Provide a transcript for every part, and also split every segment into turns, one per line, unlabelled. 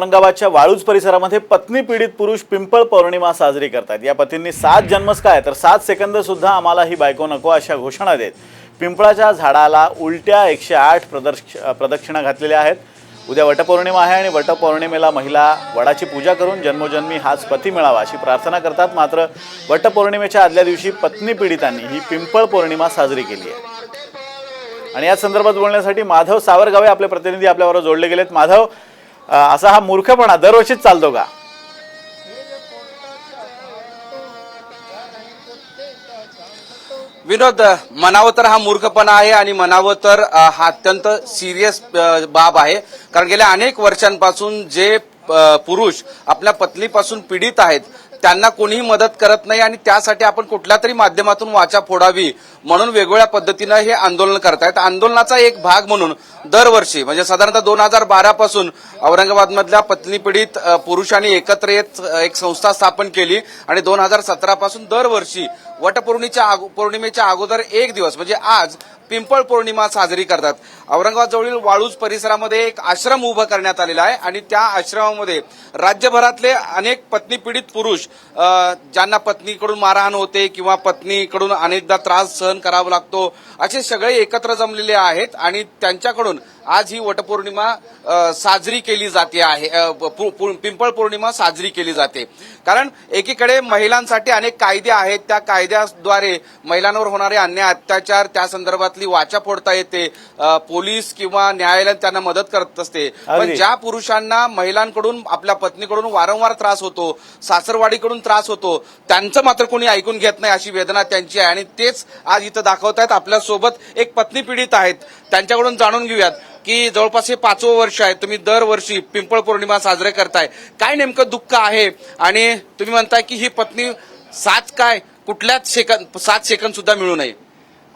औरंगाबादच्या वाळूज परिसरामध्ये पत्नी पीडित पुरुष पिंपळ पौर्णिमा साजरी करतात. या पतींनी सात जन्मस काय? तर सात सेकंद सुद्धा आम्हाला ही बायको नको अशा घोषणा देत. पिंपळाच्या झाडाला उलट्या एकशे आठ प्रदर्श प्रदक्षिणा घातलेल्या आहेत. उद्या वटपौर्णिमा आहे आणि वटपौर्णिमेला महिला वडाची पूजा करून जन्मोजन्मी हाच पती मिळावा अशी प्रार्थना करतात. मात्र वटपौर्णिमेच्या आदल्या दिवशी पत्नी पीडितांनी ही पिंपळ पौर्णिमा साजरी केली आहे. आणि या संदर्भात बोलण्यासाठी माधव सावरगावे आपले प्रतिनिधी आपल्याबरोबर जोडले गेलेत. माधव असा हा मूर्खपणा दरवर्षीच चालतो का?
विनोद मनावं तर हा मूर्खपणा आहे आणि मनावं तर हा अत्यंत सिरियस बाब आहे. कारण गेल्या अनेक वर्षांपासून जे पुरुष आपल्या पत्नीपासून पीडित आहेत त्यांना कोणीही मदत करत नाही आणि त्यासाठी आपण कुठल्या तरी माध्यमातून वाचा फोडावी म्हणून वेगवेगळ्या पद्धतीनं हे आंदोलन करतायत. आंदोलनाचा एक भाग म्हणून दरवर्षी म्हणजे साधारणतः दोन हजार बारा पासून औरंगाबादमधल्या पत्नी पीडित पुरुषांनी एकत्र येत एक संस्था स्थापन केली आणि दोन हजार सतरा पासून दरवर्षी वटपौर्णिमेच्या पौर्णिमेच्या अगोदर एक दिवस म्हणजे आज पिंपळ पौर्णिमा साजरी करतात. औरंगाबाद जवळील वाळूज परिसरामध्ये एक आश्रम उभं करण्यात आलेला आहे आणि त्या आश्रमामध्ये राज्यभरातले अनेक पत्नी पीडित पुरुष ज्यांना पत्नीकडून मारहाण होते किंवा पत्नीकडून अनेकदा त्रास सहन करावा लागतो असे सगळे एकत्र जमलेले आहेत आणि त्यांच्याकडून आज ही वटपौर्णिमा साजरी केली जाते आहे. पिंपळ पौर्णिमा साजरी केली जाते. कारण एकीकडे महिलांसाठी अनेक कायदे आहेत. त्या कायद्याद्वारे महिलांवर होणारे अन्याय अत्याचार त्या संदर्भातली वाचा फोडता येते. पोलीस किंवा न्यायालय त्यांना मदत करत असते. पण. ज्या पुरुषांना महिलांकडून आपल्या पत्नीकडून वारंवार त्रास होतो सासरवाडीकडून त्रास होतो त्यांचं मात्र कोणी ऐकून घेत नाही अशी वेदना त्यांची आहे. आणि तेच आज इथं दाखवत आहेत आपल्यासोबत एक पत्नी पीडित आहेत. त्यांच्याकडून जाणून घेऊयात की जवळपास हे पाचवं वर्ष आहे. तुम्ही दरवर्षी पिंपळ पौर्णिमा साजरे करताय. काय नेमकं दुःख आहे? आणि तुम्ही म्हणताय की ही पत्नी सात काय? कुठल्याच सेकंद सात सेकंद सुद्धा मिळू नये.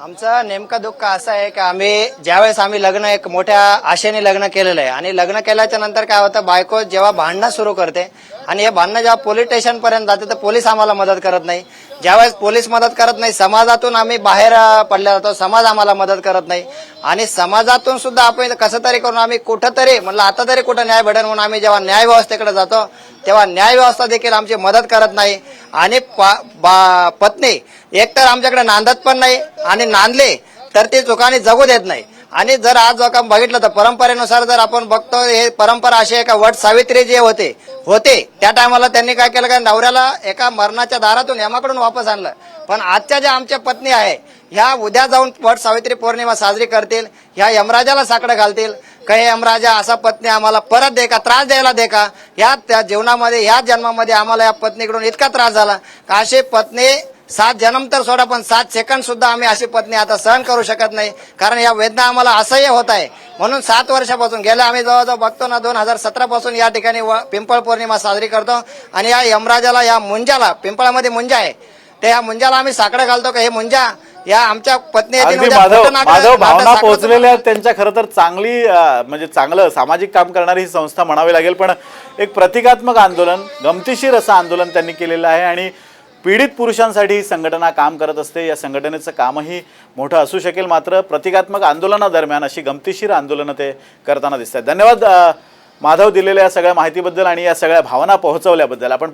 आमचं नेमकं दुःख असं आहे की आम्ही ज्यावेळेस आम्ही लग्न एक मोठ्या आशेने लग्न केलेलं आहे आणि लग्न केल्याच्यानंतर काय होतं बायको जेव्हा भांडणं सुरू करते आणि हे भांडणं जेव्हा पोलीस स्टेशन पर्यंत जाते तर पोलीस आम्हाला मदत करत नाही. ज्यावेळेस पोलीस मदत करत नाही समाजातून आम्ही बाहेर पडल्या जातो समाज आम्हाला मदत करत नाही. आणि समाजातून सुद्धा आपण कसं तरी करून आम्ही कुठंतरी म्हणलं आता तरी कुठं न्याय भेटेल म्हणून आम्ही जेव्हा न्यायव्यवस्थेकडे जातो तेव्हा न्यायव्यवस्था देखील आमची मदत करत नाही. आणि पा- बा- पत्नी. एकतर आमच्याकडे नांदत पण नाही आणि नांदले तर ते चुकाने जगू देत नाही. आणि जर आज जर का बघितलं तर परंपरेनुसार जर आपण बघतो हे परंपरा अशी आहे का वट सावित्री जे होते होते त्या टायमाला त्यांनी काय केलं का नवऱ्याला एका मरणाच्या दारातून यमाकडून वापस आणलं. पण आजच्या ज्या आमच्या पत्नी आहे ह्या उद्या जाऊन वट सावित्री पौर्णिमा साजरी करतील ह्या यमराजाला साकडं घालतील काही यमराजा असा पत्नी आम्हाला परत दे का त्रास द्यायला दे का ह्या त्या जीवनामध्ये ह्या जन्मामध्ये आम्हाला या पत्नीकडून इतका त्रास झाला. का अशी पत्नी सात जन्म तर सोडा पण सात सेकंड सुद्धा आम्ही अशी पत्नी आता सहन करू शकत नाही. कारण या वेदना आम्हाला असह्य होत आहे. म्हणून सात वर्षापासून गेल्या आम्ही जवळजवळ बघतो ना दोन हजार सतरा पासून या ठिकाणी व- पिंपळ पौर्णिमा साजरी करतो. आणि या यमराजाला या मुंजाला पिंपळामध्ये मुंजा आहे. त्या या मुंजाला आम्ही साकडं घालतो का? हे मुंजा या आमच्या पत्नी
अगदी
उद्या
माधव
नाटक-
माधव
नाटक
भावना पोहोचलेल्या आहेत त्यांच्या खरं तर चांगली अ, म्हणजे चांगलं सामाजिक काम करणारी ही संस्था म्हणावी लागेल. पण एक प्रतिकात्मक आंदोलन गमतीशीर असं आंदोलन त्यांनी केलेलं आहे आणि पीडित पुरुषांसाठी ही संघटना काम करत असते. या संघटनेचं कामही मोठं असू शकेल मात्र प्रतिकात्मक आंदोलनादरम्यान अशी गमतीशीर आंदोलनं ते करताना दिसत आहेत धन्यवाद अ, माधव दिलेल्या या सगळ्या माहितीबद्दल आणि या सगळ्या भावना पोहोचवल्याबद्दल. आपण